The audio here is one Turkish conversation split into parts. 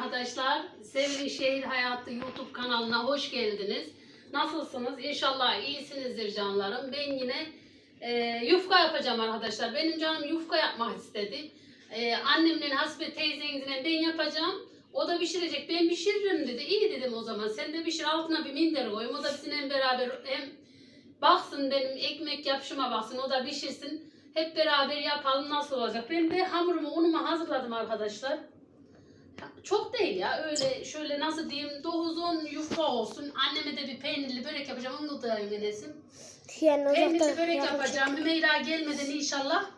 arkadaşlar. Sevgili Şehir Hayatı YouTube kanalına hoş geldiniz. Nasılsınız? İnşallah iyisinizdir canlarım. Ben yine e, yufka yapacağım arkadaşlar. Benim canım yufka yapmak istedi. E, annemle Hasbe teyzenizle ben yapacağım. O da pişirecek. Ben pişiririm dedi. İyi dedim o zaman. Sen de pişir altına bir minder koyayım. O da bizimle beraber hem baksın benim ekmek yapışıma baksın. O da pişirsin. Hep beraber yapalım nasıl olacak. Ben de hamurumu unumu hazırladım arkadaşlar. Çok değil ya öyle şöyle nasıl diyeyim 9-10 yufka olsun. Anneme de bir peynirli börek yapacağım onu da öğrenesin. Yani Peynirli börek yapacağım. Hümeyra gelmeden inşallah.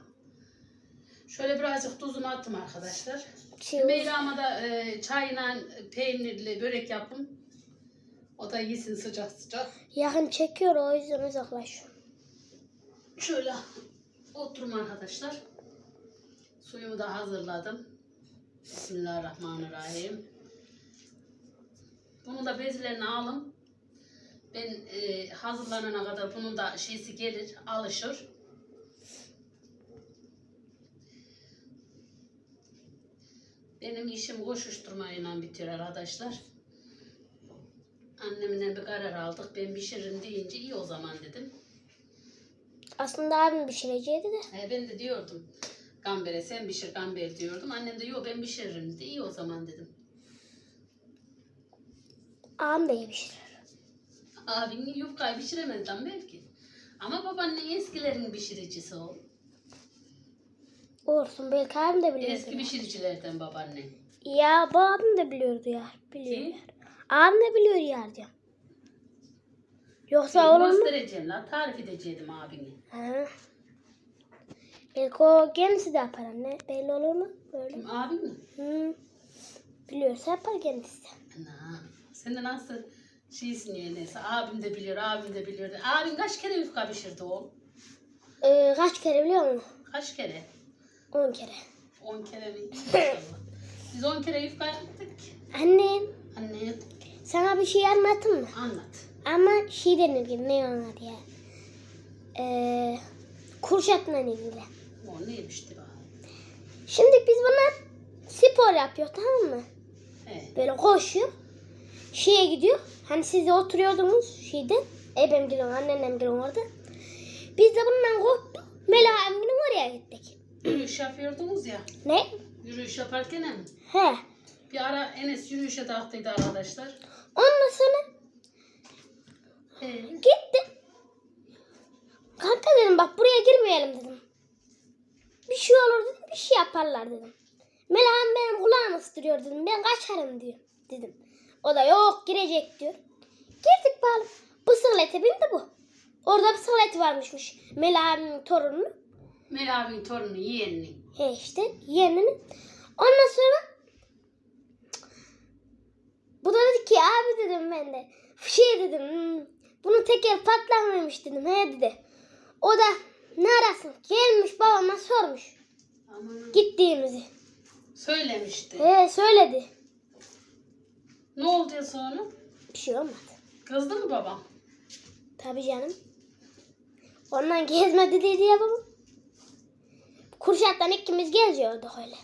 Şöyle birazcık tuzunu attım arkadaşlar. Şey, Hümeyra'ma da e, çayla peynirli börek yapın. O da yesin sıcak sıcak. yakın çekiyor o yüzden uzaklaş. Şöyle oturum arkadaşlar. Suyumu da hazırladım. Bismillahirrahmanirrahim. Bunu da bezlerini alın. Ben e, hazırlanana kadar bunun da şeysi gelir, alışır. Benim işim koşuşturmayla bitiyor arkadaşlar. Annemle bir karar aldık. Ben pişiririm deyince iyi o zaman dedim. Aslında abim pişirecekti de. He, ben de diyordum. Gambere sen pişir gamber diyordum. Annem de yok ben pişiririm dedi. İyi o zaman dedim. Abim de iyi pişirir. Abin yufkayı pişiremez lan belki. Ama babaannen eskilerin pişiricisi o. Olsun belki abim de biliyordu. Eski pişiricilerden babaannen. Ya bu abim de biliyordu ya. Biliyor. Ya. Abim de biliyor ya diyorum. Yoksa olur mu? göstereceğim lan. Tarif edecektim abini. Ha. Belki o kendisi de yapar anne. Belli olur mu? Böyle. Kim abin mi? Hı. Biliyorsa yapar kendisi de. Ana. Sen de nasıl şeysin ya neyse. Abim de biliyor, abim de biliyor. Abin kaç kere yufka pişirdi oğlum? Ee, kaç kere biliyor musun? Kaç kere? 10 kere. 10 kere mi? Biz 10 kere yufka yaptık. Annem Anne sana bir şey anlatayım mı? anlat. Ama şey denir gibi ne anlat ya? Ee, kurşatla ilgili. O neymişti bana? Şimdi biz buna spor yapıyor tamam mı? He. Böyle koşuyor. Şeye gidiyor. Hani siz de oturuyordunuz şeyde. Ebem gülüm, anneannem gülüm orada. Biz de bundan korktuk. Mela abimgilin oraya gittik. Yürüyüş yapıyordunuz ya. Ne? Yürüyüş yaparken mi? He. Bir ara Enes yürüyüşe kalktıydı arkadaşlar. Ondan sonra He. Gittim. Kanka dedim bak buraya girmeyelim dedim. Bir şey olur dedim bir şey yaparlar dedim. Melahan benim kulağımı ısıtırıyor dedim. Ben kaçarım diyor dedim. O da yok girecek diyor. Girdik bakalım. Bisiklete bindi bu. Orada bisiklet varmışmış. Melahan'ın torunu. Mel abinin torunu yeğenini. He işte yeğenini. Ondan sonra bu da dedi ki abi dedim ben de. Şey dedim hmm, bunun teker patlamamış dedim he dedi. O da ne arasın gelmiş babama sormuş Aman. gittiğimizi. Söylemişti. He söyledi. Ne oldu ya sonra? Bir şey olmadı. Kızdı mı babam? Tabii canım. Ondan gezmedi dedi ya babam. Kurşattan ikimiz geziyorduk öyle.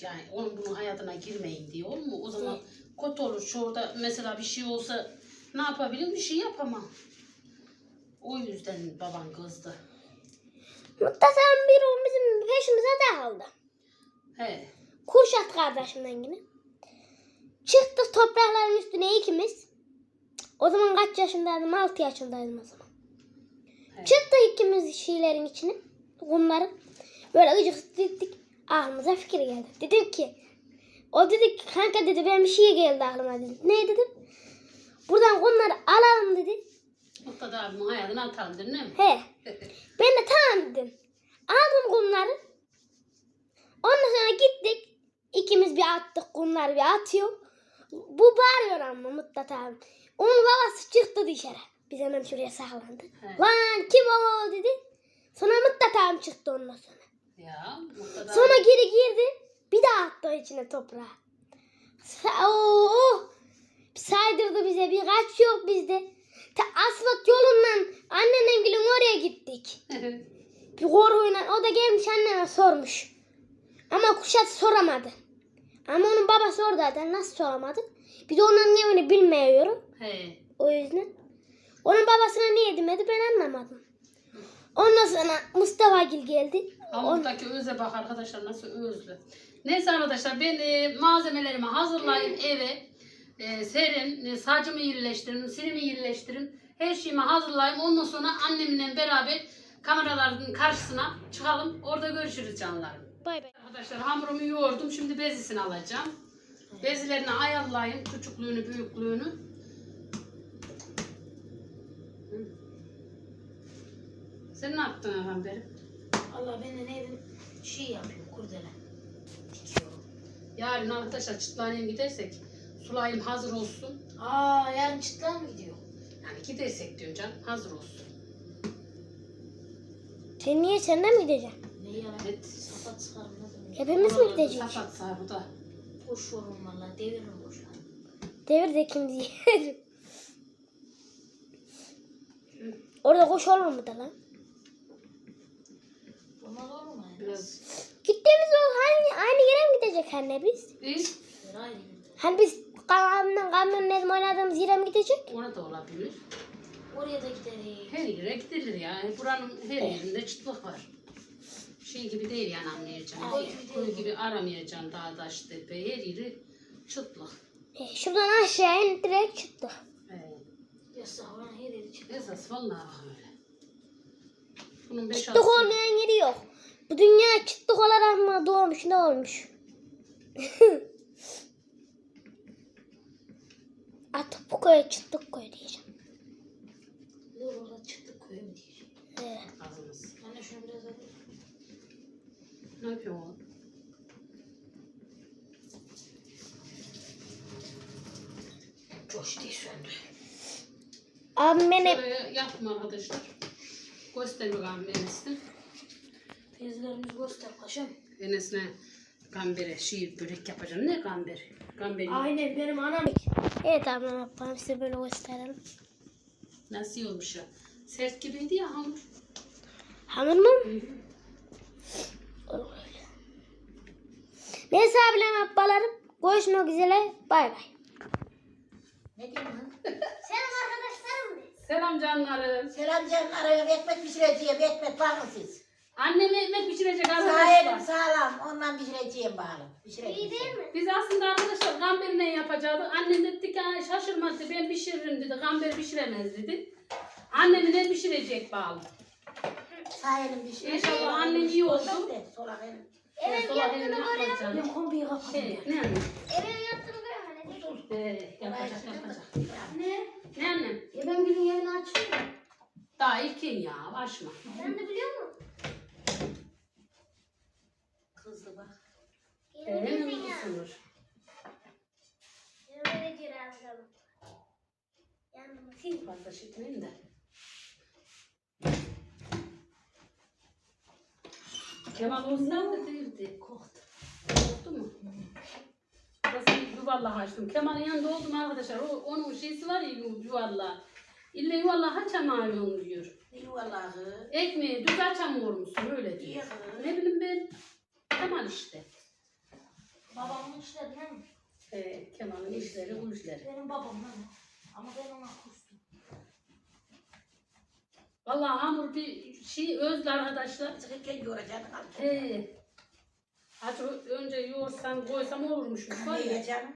Yani onun bunun hayatına girmeyin diye olur mu? O zaman kötü olur. Şurada mesela bir şey olsa ne yapabilirim? Bir şey yapamam. O yüzden baban kızdı. Muhtasarım bir o bizim peşimize takıldı. He. Kurşat kardeşimden yine. Çıktık toprakların üstüne ikimiz. O zaman kaç yaşındaydım? 6 yaşındaydım o zaman. he. Çıktık ikimiz şeylerin içine. Kumların. Böyle gıcık dedik. Aklımıza fikir geldi. Dedim ki o dedi ki kanka dedi ben bir şey geldi aklıma dedi. Ne dedim? Buradan kumları alalım dedi. Mutlaka abimin hayatını atalım değil mi? He. Ben de tamam dedim. Aldım kumları. Ondan sonra gittik. İkimiz bir attık kumları bir atıyor. Bu bağırıyor ama Mutlat abi. Onun babası çıktı dışarı. Biz hemen şuraya saklandık. Lan kim o dedi. Sonra Mutlat abi çıktı ondan sonra. Ya mutlaka. Sonra geri girdi. Bir daha attı içine toprağı. Oo, oh. Saydırdı bize bir kaç yok bizde. Ta asfalt yolundan anneannem gülüm oraya gittik. Bir korkuyla o da gelmiş anneme sormuş. Ama kuşat soramadı. Ama onun babası oradaydı. Nasıl soramadık? Bir de onların evini bilmiyorum. He. O yüzden. Onun babasına niye demedi ben anlamadım. Ondan sonra Mustafa Gil geldi. Hamurdaki öze bak arkadaşlar nasıl özlü. Neyse arkadaşlar ben e, malzemelerimi hazırlayayım eve. E, serin, e, sacımı yerleştirin, silimi yerleştirin. Her şeyimi hazırlayayım. Ondan sonra annemle beraber kameraların karşısına çıkalım. Orada görüşürüz canlarım. Bay bay. Arkadaşlar hamurumu yoğurdum. Şimdi bezisini alacağım. Bezilerini ayarlayayım. Küçüklüğünü, büyüklüğünü. Sen ne yaptın efendim? Allah ben de ne dedim şey yapıyorum kurdele. Dikiyorum. Yarın arkadaşlar çıtlaneye gidersek sulayım hazır olsun. Aa yarın çıtlar mı gidiyor? Yani gidersek diyorum canım hazır olsun. Sen niye sen de mi gideceksin? Ne ya? Evet. Sapat sıkarım nasıl? Hepimiz mi gideceğiz? Safat sağ bu da. Boş yorum valla deviririm boş. Devir de kim diye. Orada koş da lan? Olmaz olur mu? yani? Biraz Gittiğimiz o hani aynı yere mi gidecek anne biz? biz Bir ayrı bir- Hani biz kamyonla kamyonla oynadığımız yere mi gidecek? ona da olabilir. Oraya da gideriz. Her yere gidilir ya. Buranın her yerinde çıtlık var. Şey gibi değil yani anlayacaksın. Koy gibi Koy gibi aramayacaksın dağ taş tepe her yeri çıtlık. E, şuradan aşağı in direkt çıktı. Ya sahran her yeri çıtlar. esas vallahi öyle. Bunun beş Çıtlık olmayan yeri yok. Bu dünya çıtlık olarak mı doğmuş ne olmuş? Artık bu köye çıtlık koy diyeceğim. Dur orada çıktık köye mi diyeceğim. Ee, ağzımız. Anne şunu biraz alayım. Ne yapıyor oğlum? Coş diye söndü. abim beni Şöyle yapma arkadaşlar. Göster bakalım Enes'in. Teyzelerimiz göster paşam. Enes'ine gambere, şiir, börek yapacağım. Ne gamberi? Gamberi. Aynen benim anam. Evet ablam yapalım size böyle gösterelim. Nasıl iyi olmuş ya? Sert gibiydi ya hamur. Hamur mu? Neyse ablam ablalarım. Görüşmek üzere. Bay bay. Ne? Selam arkadaşlarım. Selam canlarım. Selam canlarım, ekmek pişireceğim, ekmek var mı siz? Annem ekmek pişirecek Sahilim arkadaşlar. sağlam, ondan pişireceğim bakalım. Pişireceğim. mi? Biz aslında arkadaşlar gamberi ne yapacaktık? Annem dedi ki "Ha, şaşırmadı ben pişiririm dedi. Gamberi pişiremez dedi. Annem ne pişirecek bağlı. Sahilim pişireceğim. İnşallah annem iyi oldu. Solak elim. Evet, sola elini yapmayacaksın. Ben kombiyi Şey, ya. ne annem? Evin yaptığını görmedin. Ee, yapacak yapacak. Ne? Ne annem? Ya ben günün yayını açıyorum. Daha ilkin ya açma. Sen de biliyor musun? Kızdı bak. Ee, ne ısınır? Böyle girer bakalım. Yandım. Fazla şişmeyin de. Kemal olsaydı değildi. Koktu. Koktu mu? Nasıl yuvarlak açtım. Kemal'in yanında oldum arkadaşlar. O, onun şeysi var ya yu- yuvarlak. İlle yuvarlak açamıyorum diyor. Yuvarlağı. Ekmeği düz açamıyor musun? Öyle diyor. Ne bileyim ben. Kemal işte. Babamın işleri ne mi? Ee, Kemal'in işleri bu işleri. Benim babam lan. Ama ben ona kustum. Vallahi hamur bir şey özlü arkadaşlar. Çıkırken yoğuracaksın. al. He. Acı önce yoğursam koysam olurmuş. Var ya. Yiyeceksin.